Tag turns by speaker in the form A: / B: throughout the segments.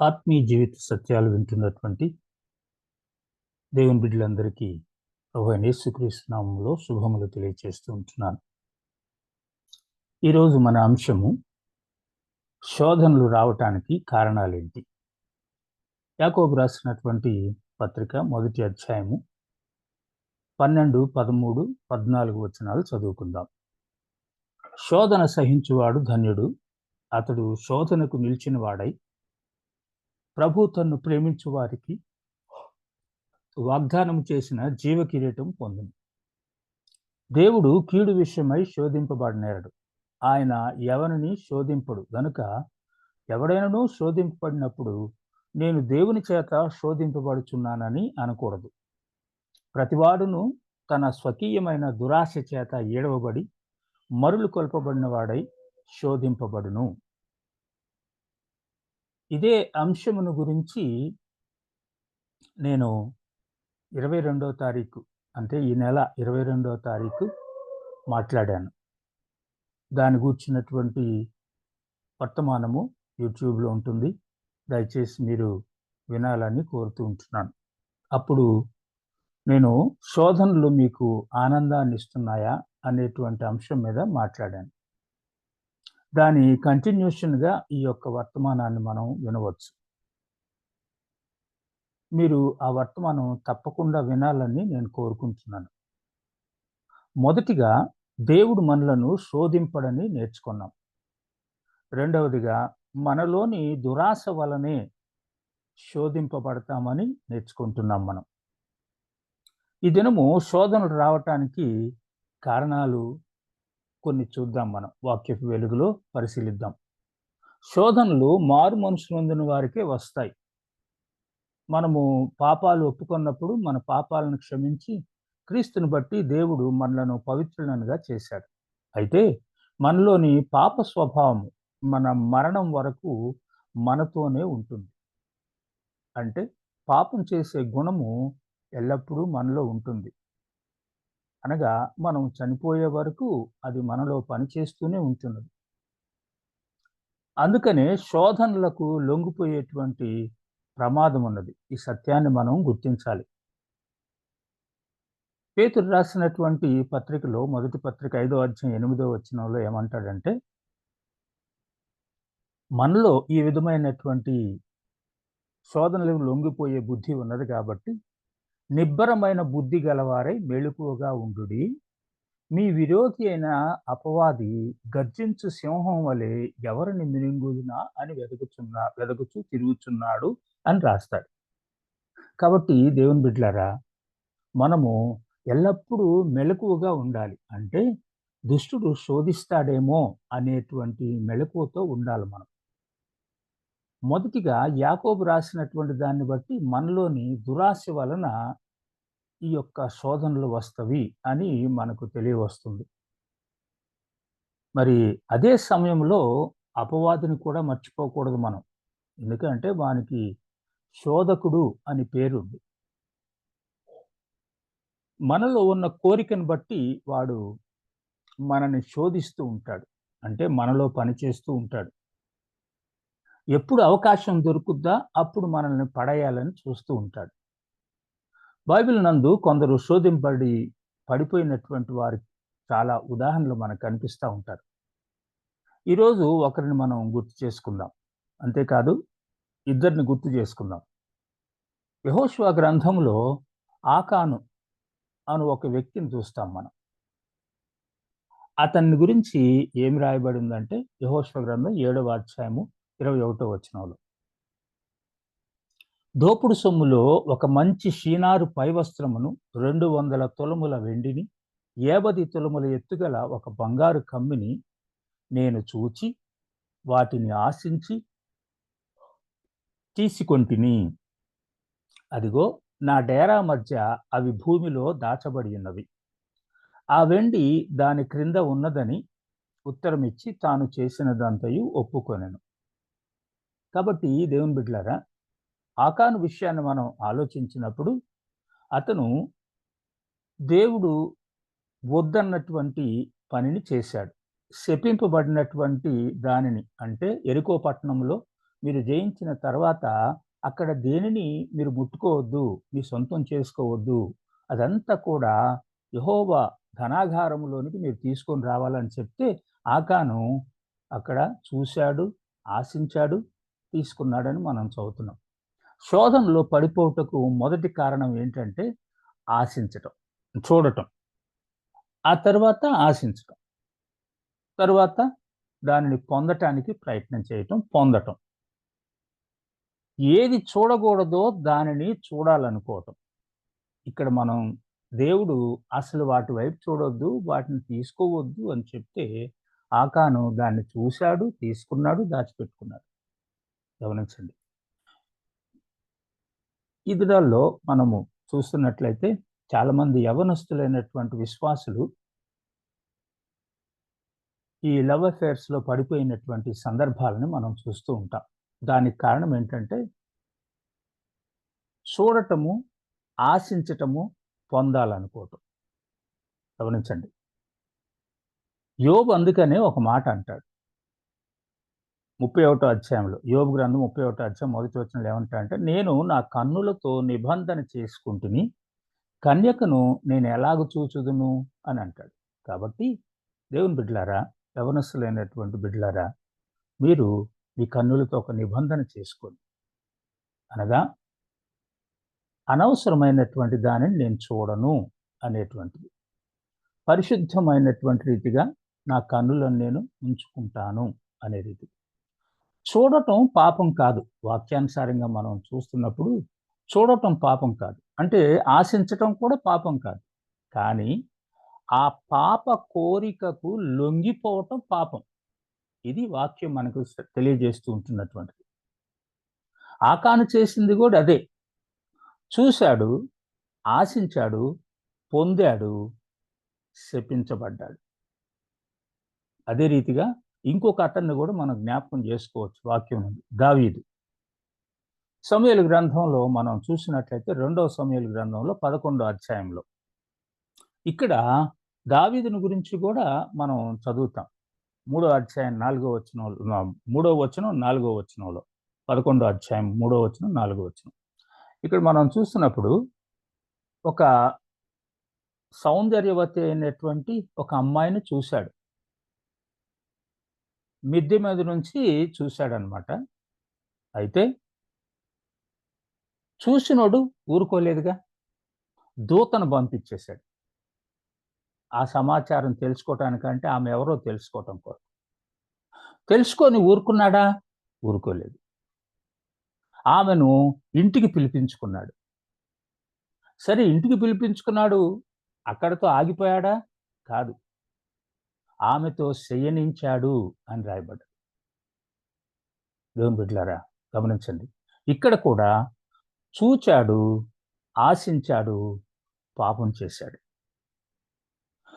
A: ఆత్మీయ జీవిత సత్యాలు వింటున్నటువంటి దేవుని బిడ్డలందరికీ ప్రభు అయిన నామంలో శుభములు తెలియజేస్తూ ఉంటున్నాను. ఈరోజు మన అంశము శోధనలు రావటానికి కారణాలేంటి? యాకోబు రాసినటువంటి పత్రిక మొదటి అధ్యాయము పన్నెండు పదమూడు పద్నాలుగు వచనాలు చదువుకుందాం. శోధన సహించువాడు ధన్యుడు అతడు శోధనకు నిలిచిన వాడై ప్రభు తన్ను ప్రేమించు వారికి వాగ్దానం చేసిన జీవ కిరీటం పొందింది దేవుడు కీడు విషయమై శోధింపబడినాడు. ఆయన ఎవరిని శోధింపడు? గనుక ఎవడైనను శోధింపబడినప్పుడు నేను దేవుని చేత శోధింపబడుచున్నానని అనకూడదు. ప్రతివాడును తన స్వకీయమైన దురాశ చేత ఏడవబడి మరులు కొల్పబడిన వాడై శోధింపబడును. ఇదే అంశమును గురించి నేను ఇరవై రెండవ తారీఖు అంటే ఈ నెల ఇరవై రెండవ తారీఖు మాట్లాడాను. దాని గూర్చినటువంటి వర్తమానము యూట్యూబ్లో ఉంటుంది. దయచేసి మీరు వినాలని కోరుతూ ఉంటున్నాను. అప్పుడు నేను శోధనలు మీకు ఆనందాన్ని ఇస్తున్నాయా అనేటువంటి అంశం మీద మాట్లాడాను. దాని కంటిన్యూషన్గా ఈ యొక్క వర్తమానాన్ని మనం వినవచ్చు. మీరు ఆ వర్తమానం తప్పకుండా వినాలని నేను కోరుకుంటున్నాను. మొదటిగా దేవుడు మనలను శోధింపడని నేర్చుకున్నాం. రెండవదిగా మనలోని దురాశ వలనే శోధింపబడతామని నేర్చుకుంటున్నాం మనం. ఈ దినము శోధనలు రావటానికి కారణాలు కొన్ని చూద్దాం మనం. వాక్యపు వెలుగులో పరిశీలిద్దాం. శోధనలు మారు మనుషులందున వారికే వస్తాయి. మనము పాపాలు ఒప్పుకున్నప్పుడు మన పాపాలను క్షమించి క్రీస్తుని బట్టి దేవుడు మనలను పవిత్రులనుగా చేశాడు. అయితే మనలోని పాప స్వభావం మన మరణం వరకు మనతోనే ఉంటుంది. అంటే పాపం చేసే గుణము ఎల్లప్పుడూ మనలో ఉంటుంది. అనగా మనం చనిపోయే వరకు అది మనలో పనిచేస్తూనే ఉంటున్నది. అందుకనే శోధనలకు లొంగిపోయేటువంటి ప్రమాదం ఉన్నది. ఈ సత్యాన్ని మనం గుర్తించాలి. పేతురు రాసినటువంటి పత్రికలో మొదటి పత్రిక ఐదో అధ్యాయం ఎనిమిదో వచ్చినంలో ఏమంటాడంటే మనలో ఈ విధమైనటువంటి శోధనలకు లొంగిపోయే బుద్ధి ఉన్నది కాబట్టి నిబ్బరమైన బుద్ధి గలవారై మెళుకువగా ఉండుడి. మీ విరోధి అయిన అపవాది గర్జించు సింహం వలె ఎవరిని మిరింగుదినా అని వెతుకుచున్నా వెదుకుచు తిరుగుచున్నాడు అని రాస్తాడు. కాబట్టి దేవుని బిడ్లారా మనము ఎల్లప్పుడూ మెలకువగా ఉండాలి. అంటే దుష్టుడు శోధిస్తాడేమో అనేటువంటి మెలకువతో ఉండాలి మనం. మొదటిగా యాకోబు రాసినటువంటి దాన్ని బట్టి మనలోని దురాశ వలన ఈ యొక్క శోధనలు వస్తవి అని మనకు తెలియవస్తుంది. మరి అదే సమయంలో అపవాదిని కూడా మర్చిపోకూడదు మనం. ఎందుకంటే వానికి శోధకుడు అని పేరుంది. మనలో ఉన్న కోరికను బట్టి వాడు మనని శోధిస్తూ ఉంటాడు. అంటే మనలో పనిచేస్తూ ఉంటాడు. ఎప్పుడు అవకాశం దొరుకుద్దా? అప్పుడు మనల్ని పడేయాలని చూస్తూ ఉంటాడు. బైబిల్ నందు కొందరు శోధింపడి పడిపోయినటువంటి వారి చాలా ఉదాహరణలు మనకు కనిపిస్తూ ఉంటారు. ఈరోజు ఒకరిని మనం గుర్తు చేసుకుందాం. అంతేకాదు ఇద్దరిని గుర్తు చేసుకుందాం. యహోష్వా గ్రంథంలో ఆకాను అను ఒక వ్యక్తిని చూస్తాం మనం. అతన్ని గురించి ఏమి రాయబడి ఉందంటే యహోష్వ గ్రంథం ఏడవ అధ్యాయము ఇరవై ఒకటో వచనంలో. దోపుడు సొమ్ములో ఒక మంచి షీనారు పై వస్త్రమును రెండు వందల తులముల వెండిని ఏబది తులముల ఎత్తుగల ఒక బంగారు కమ్మిని నేను చూచి వాటిని ఆశించి తీసుకొంటిని. అదిగో నా డేరా మధ్య అవి భూమిలో దాచబడి ఉన్నవి. ఆ వెండి దాని క్రింద ఉన్నదని ఉత్తరమిచ్చి తాను చేసినదంతయు ఒప్పుకొనెను. కాబట్టి దేవుని బిడ్డలారా ఆకాను విషయాన్ని మనం ఆలోచించినప్పుడు అతను దేవుడు వద్దన్నటువంటి పనిని చేశాడు. శపింపబడినటువంటి దానిని అంటే ఎరుకో పట్టణంలో మీరు జయించిన తర్వాత అక్కడ దేనిని మీరు ముట్టుకోవద్దు మీ సొంతం చేసుకోవద్దు అదంతా కూడా యహోవా ధనాగారంలోనికి మీరు తీసుకొని రావాలని చెప్తే ఆకాను అక్కడ చూశాడు ఆశించాడు తీసుకున్నాడని మనం చదువుతున్నాం. శోధనలో పడిపోవటకు మొదటి కారణం ఏంటంటే ఆశించటం చూడటం. ఆ తర్వాత ఆశించటం. తర్వాత దానిని పొందటానికి ప్రయత్నం చేయటం పొందటం. ఏది చూడకూడదో దానిని చూడాలనుకోవటం. ఇక్కడ మనం దేవుడు అసలు వాటి వైపు చూడొద్దు వాటిని తీసుకోవద్దు అని చెప్తే ఆకాను దాన్ని చూశాడు తీసుకున్నాడు దాచిపెట్టుకున్నాడు. గమనించండి. ఇదిలో మనము చూస్తున్నట్లయితే చాలామంది యవనస్తులైనటువంటి విశ్వాసులు ఈ లవ్ అఫేర్స్లో పడిపోయినటువంటి సందర్భాలను మనం చూస్తూ ఉంటాం. దానికి కారణం ఏంటంటే చూడటము ఆశించటము పొందాలనుకోవటం. గమనించండి. యోబు అందుకనే ఒక మాట అంటాడు. ముప్పై ఒకటో అధ్యాయంలో యోగ గ్రంథం ముప్పై ఒకటో అధ్యాయం మొదటి వచ్చిన ఏమంటా అంటే నేను నా కన్నులతో నిబంధన చేసుకుంటుని కన్యకను నేను ఎలాగ చూచుదును? అని అంటాడు. కాబట్టి దేవుని బిడ్డలారా లేనటువంటి బిడ్లారా మీరు మీ కన్నులతో ఒక నిబంధన చేసుకోండి. అనగా అనవసరమైనటువంటి దానిని నేను చూడను అనేటువంటిది. పరిశుద్ధమైనటువంటి రీతిగా నా కన్నులను నేను ఉంచుకుంటాను అనే రీతి. చూడటం పాపం కాదు. వాక్యానుసారంగా మనం చూస్తున్నప్పుడు చూడటం పాపం కాదు. అంటే ఆశించటం కూడా పాపం కాదు. కానీ ఆ పాప కోరికకు లొంగిపోవటం పాపం. ఇది వాక్యం మనకు తెలియజేస్తూ ఉంటున్నటువంటిది. ఆకాను చేసింది కూడా అదే. చూశాడు ఆశించాడు పొందాడు శపించబడ్డాడు. అదే రీతిగా ఇంకొక అతన్ని కూడా మనం జ్ఞాపకం చేసుకోవచ్చు వాక్యం ఉంది దావీదు. సమయలు గ్రంథంలో మనం చూసినట్లయితే రెండవ సమయలు గ్రంథంలో పదకొండో అధ్యాయంలో. ఇక్కడ దావీదుని గురించి కూడా మనం చదువుతాం. మూడో అధ్యాయం నాలుగో వచనం మూడో వచనం నాలుగో వచనంలో. పదకొండో అధ్యాయం మూడో వచనం నాలుగో వచనం. ఇక్కడ మనం చూస్తున్నప్పుడు ఒక సౌందర్యవతి అయినటువంటి ఒక అమ్మాయిని చూశాడు. మిద్దె మీద నుంచి చూశాడనమాట. అయితే చూసినోడు ఊరుకోలేదుగా. దూతను పంపించేశాడు. ఆ సమాచారం తెలుసుకోవటానికంటే ఆమె ఎవరో తెలుసుకోవటం కోసం తెలుసుకొని ఊరుకున్నాడా? ఊరుకోలేదు. ఆమెను ఇంటికి పిలిపించుకున్నాడు. సరే ఇంటికి పిలిపించుకున్నాడు. అక్కడతో ఆగిపోయాడా? కాదు. ఆమెతో శయనించాడు అని రాయబడ్డాడు దేవుని బిడ్డలారా గమనించండి. ఇక్కడ కూడా చూచాడు ఆశించాడు పాపం చేశాడు.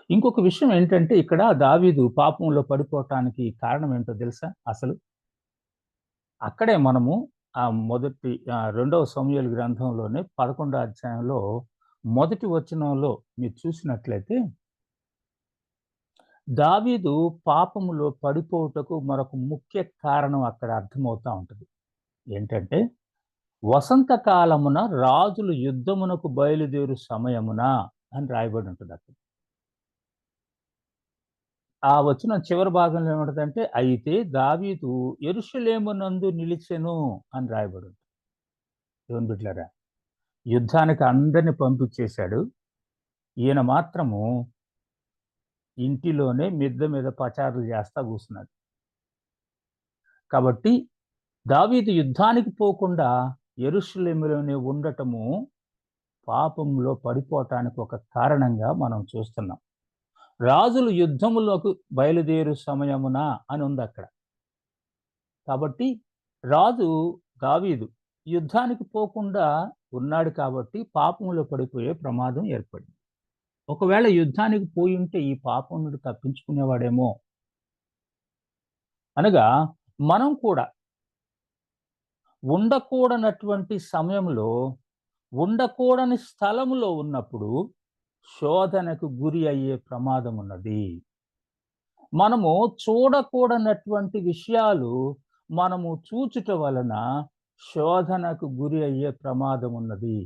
A: ఇంకొక విషయం ఏంటంటే ఇక్కడ దావీదు పాపంలో పడిపోవటానికి కారణం ఏంటో తెలుసా అసలు? అక్కడే మనము ఆ మొదటి రెండవ సమయాల గ్రంథంలోనే పదకొండో అధ్యాయంలో మొదటి వచనంలో మీరు చూసినట్లయితే దావీదు పాపములో పడిపోవుటకు మరొక ముఖ్య కారణం అక్కడ అర్థమవుతూ ఉంటుంది. ఏంటంటే వసంతకాలమున రాజులు యుద్ధమునకు బయలుదేరు సమయమున అని రాయబడి ఉంటుంది అక్కడ. ఆ వచ్చిన చివరి భాగంలో ఏమంటుందంటే అయితే దావీదు ఎరుషులేమునందు నిలిచెను అని రాయబడి ఉంటుంది. దేవుని బిడ్లరా యుద్ధానికి అందరిని పంపించేశాడు. ఈయన మాత్రము ఇంటిలోనే మిద్ద మీద పచారులు చేస్తా కూర్చున్నాడు. కాబట్టి దావీదు యుద్ధానికి పోకుండా ఎరుషులేములోనే ఉండటము పాపంలో పడిపోవటానికి ఒక కారణంగా మనం చూస్తున్నాం. రాజులు యుద్ధములకు బయలుదేరు సమయమున అని ఉంది అక్కడ. కాబట్టి రాజు దావీదు యుద్ధానికి పోకుండా ఉన్నాడు కాబట్టి పాపంలో పడిపోయే ప్రమాదం ఏర్పడింది. ఒకవేళ యుద్ధానికి పోయి ఉంటే ఈ పాపం నుండి తప్పించుకునేవాడేమో. అనగా మనం కూడా ఉండకూడనటువంటి సమయంలో ఉండకూడని స్థలంలో ఉన్నప్పుడు శోధనకు గురి అయ్యే ప్రమాదం ఉన్నది. మనము చూడకూడనటువంటి విషయాలు మనము చూచుట వలన శోధనకు గురి అయ్యే ప్రమాదం ఉన్నది.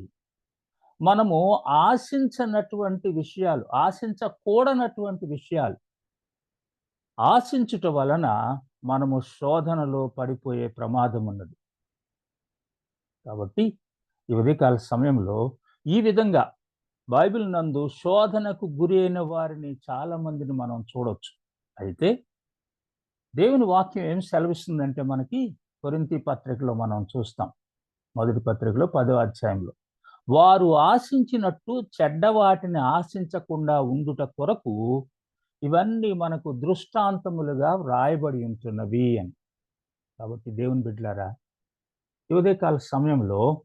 A: మనము ఆశించనటువంటి విషయాలు ఆశించకూడనటువంటి విషయాలు ఆశించుట వలన మనము శోధనలో పడిపోయే ప్రమాదం ఉన్నది. కాబట్టి ఈ ఉదయకాల సమయంలో ఈ విధంగా బైబిల్ నందు శోధనకు గురి అయిన వారిని చాలా మందిని మనం చూడవచ్చు అయితే దేవుని వాక్యం ఏం సెలవిస్తుందంటే మనకి కొరింతి పత్రికలో మనం చూస్తాం. మొదటి పత్రికలో పదో అధ్యాయంలో. వారు ఆశించినట్టు చెడ్డ వాటిని ఆశించకుండా ఉండుట కొరకు ఇవన్నీ మనకు దృష్టాంతములుగా వ్రాయబడి ఉంటున్నవి అని. కాబట్టి దేవుని బిడ్డలారా ఉదయకాల సమయంలో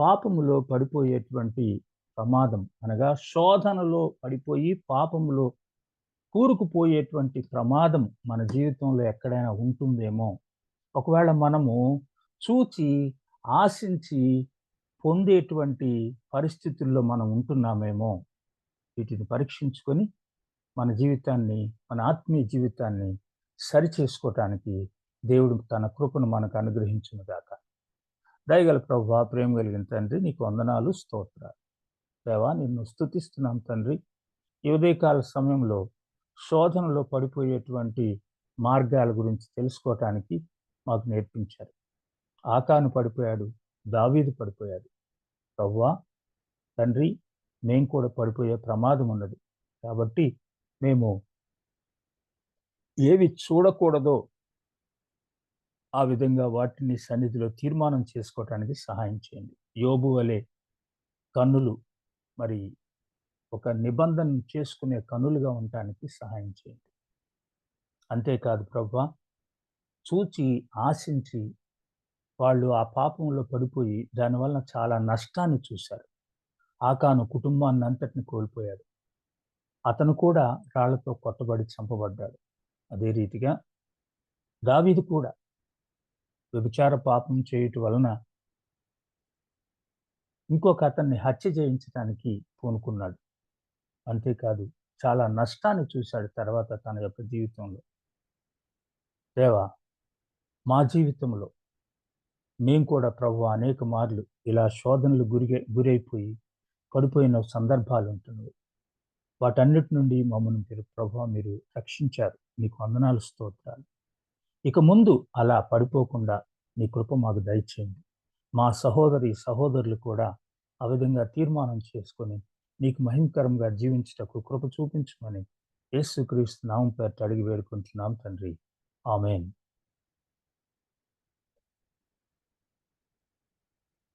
A: పాపములో పడిపోయేటువంటి ప్రమాదం అనగా శోధనలో పడిపోయి పాపములో కూరుకుపోయేటువంటి ప్రమాదం మన జీవితంలో ఎక్కడైనా ఉంటుందేమో. ఒకవేళ మనము చూచి ఆశించి పొందేటువంటి పరిస్థితుల్లో మనం ఉంటున్నామేమో వీటిని పరీక్షించుకొని మన జీవితాన్ని మన ఆత్మీయ జీవితాన్ని సరిచేసుకోవటానికి దేవుడు తన కృపను మనకు అనుగ్రహించునుగాక దయగల ప్రభు ప్రేమ కలిగిన తండ్రి నీకు వందనాలు స్తోత్రాలు. దేవా నిన్ను స్థుతిస్తున్నాం తండ్రి. ఈ ఉదయకాల సమయంలో శోధనలో పడిపోయేటువంటి మార్గాల గురించి తెలుసుకోవటానికి మాకు నేర్పించారు. ఆకాను పడిపోయాడు దావీదు పడిపోయాడు. ప్రవ్వా తండ్రి మేము కూడా పడిపోయే ప్రమాదం ఉన్నది. కాబట్టి మేము ఏవి చూడకూడదో ఆ విధంగా వాటిని సన్నిధిలో తీర్మానం చేసుకోవటానికి సహాయం చేయండి. యోబు వలె కన్నులు మరి ఒక నిబంధన చేసుకునే కనులుగా ఉండటానికి సహాయం చేయండి. అంతేకాదు ప్రభా చూచి ఆశించి వాళ్ళు ఆ పాపంలో పడిపోయి దానివల్ల చాలా నష్టాన్ని చూశారు. ఆకాను కుటుంబాన్ని అంతటిని కోల్పోయాడు. అతను కూడా రాళ్ళతో కొట్టబడి చంపబడ్డాడు. అదే రీతిగా దావీది కూడా వ్యభిచార పాపం చేయుట వలన ఇంకొక అతన్ని హత్య చేయించడానికి పూనుకున్నాడు. అంతేకాదు చాలా నష్టాన్ని చూశాడు తర్వాత తన యొక్క జీవితంలో. దేవా మా జీవితంలో మేము కూడా ప్రభు అనేక మార్లు ఇలా శోధనలు గురిగే గురైపోయి పడిపోయిన సందర్భాలు ఉంటున్నాయి వాటన్నిటి నుండి మమ్మల్ని మీరు ప్రభు మీరు రక్షించారు. మీకు వందనాలు స్తోత్రాలు. ఇక ముందు అలా పడిపోకుండా నీ కృప మాకు దయచేయండి. మా సహోదరి సహోదరులు కూడా ఆ విధంగా తీర్మానం చేసుకొని నీకు మహిమకరంగా జీవించటకు కృప చూపించమని యేసుక్రీస్తు నామం పేరు అడిగి వేడుకుంటున్నాం తండ్రి. ఆమెన్.